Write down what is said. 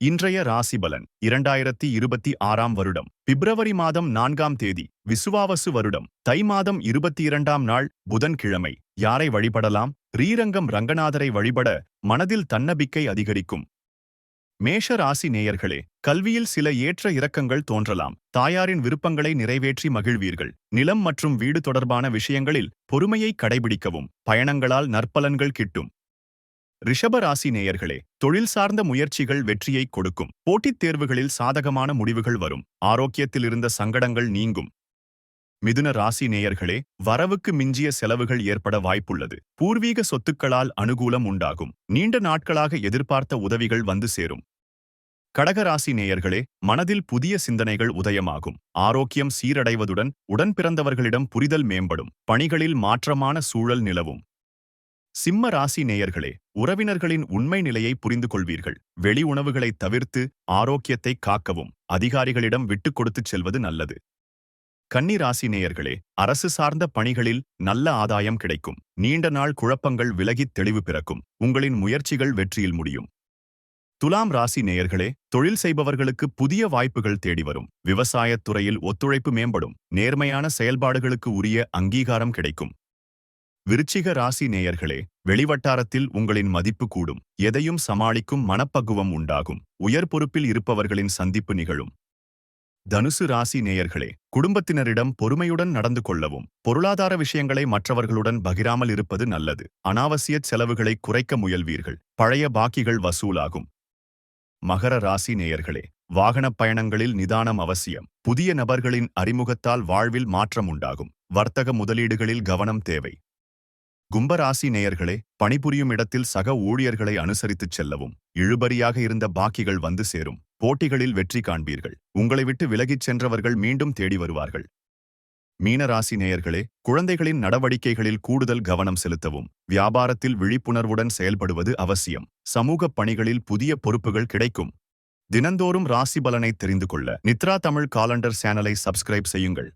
இன்றைய ராசி பலன் இரண்டாயிரத்தி இருபத்தி ஆறாம் வருடம். பிப்ரவரி மாதம் நான்காம் தேதி விசுவாவசு வருடம். தை மாதம் இருபத்தி இரண்டாம் நாள் புதன்கிழமை. யாரை வழிபடலாம்? ரீரங்கம் ரங்கநாதரை வழிபட மனதில் தன்னபிக்கை அதிகரிக்கும். மேஷ ராசி நேயர்களே கல்வியில் சில ஏற்ற இறக்கங்கள் தோன்றலாம். தாயாரின் விருப்பங்களை நிறைவேற்றி மகிழ்வீர்கள். நிலம் மற்றும் வீடு தொடர்பான விஷயங்களில் பொறுமையை கடைபிடிக்கவும் பயணங்களால் நற்பலன்கள் கிட்டும். ரிஷபராசி நேயர்களே தொழில் சார்ந்த முயற்சிகள் வெற்றியை கொடுக்கும். போட்டித் தேர்வுகளில் சாதகமான முடிவுகள் வரும். ஆரோக்கியத்தில் இருந்த சங்கடங்கள் நீங்கும். மிதுன ராசி நேயர்களே வரவுக்கு மிஞ்சிய செலவுகள் ஏற்பட வாய்ப்புள்ளது. பூர்வீக சொத்துக்களால் அனுகூலம் உண்டாகும். நீண்ட நாட்களாக எதிர்பார்த்த உதவிகள் வந்து சேரும். கடகராசி நேயர்களே மனதில் புதிய சிந்தனைகள் உதயமாகும். ஆரோக்கியம் சீரடைவதுடன் உடன் பிறந்தவர்களிடம் புரிதல் மேம்படும். பணிகளில் மாற்றமான சூழல் நிலவும். சிம்ம ராசி நேயர்களே உறவினர்களின் உண்மை நிலையை புரிந்து கொள்வீர்கள் வெளி உணவுகளை தவிர்த்து ஆரோக்கியத்தை காக்கவும் அதிகாரிகளிடம் விட்டுக் கொடுத்துச் செல்வது நல்லது. கன்னி ராசி நேயர்களே அரசு சார்ந்த பணிகளில் நல்ல ஆதாயம் கிடைக்கும். நீண்ட நாள் குழப்பங்கள் விலகித் தெளிவு பிறக்கும். உங்களின் முயற்சிகள் வெற்றியில் முடியும். துலாம் ராசி நேயர்களே தொழில் செய்பவர்களுக்கு புதிய வாய்ப்புகள் தேடி வரும். விவசாயத் துறையில் ஒத்துழைப்பு மேம்படும். நேர்மையான செயல்பாடுகளுக்கு உரிய அங்கீகாரம் கிடைக்கும். விருச்சிக ராசி நேயர்களே வெளிவட்டாரத்தில் உங்களின் மதிப்பு கூடும். எதையும் சமாளிக்கும் மனப்பக்குவம் உண்டாகும். உயர் பொறுப்பில் இருப்பவர்களின் சந்திப்பு நிகழும். தனுசு ராசி நேயர்களே குடும்பத்தினரிடம் பொறுமையுடன் நடந்து கொள்ளவும். பொருளாதார விஷயங்களை மற்றவர்களுடன் பகிராமல் இருப்பது நல்லது. அனாவசிய செலவுகளை குறைக்க முயல்வீர்கள். பழைய பாக்கிகள் வசூலாகும். மகர ராசி நேயர்களே வாகனப் பயணங்களில் நிதானம் அவசியம். புதிய நபர்களின் அறிமுகத்தால் வாழ்வில் மாற்றம் உண்டாகும். வர்த்தக முதலீடுகளில் கவனம் தேவை. கும்பராசி நேயர்களே பணிபுரியும் இடத்தில் சக ஊழியர்களை அனுசரித்துச் செல்லவும். இழுபறியாக இருந்த பாக்கிகள் வந்து சேரும். போட்டிகளில் வெற்றி காண்பீர்கள். உங்களை விட்டு விலகிச் சென்றவர்கள் மீண்டும் தேடி வருவார்கள். மீனராசி நேயர்களே குழந்தைகளின் நடவடிக்கைகளில் கூடுதல் கவனம் செலுத்தவும். வியாபாரத்தில் விழிப்புணர்வுடன் செயல்படுவது அவசியம். சமூகப் பணிகளில் புதிய பொறுப்புகள் கிடைக்கும். தினந்தோறும் ராசி பலனை தெரிந்து கொள்ள. நித்ரா தமிழ் காலண்டர் சேனலை சப்ஸ்கிரைப் செய்யுங்கள்.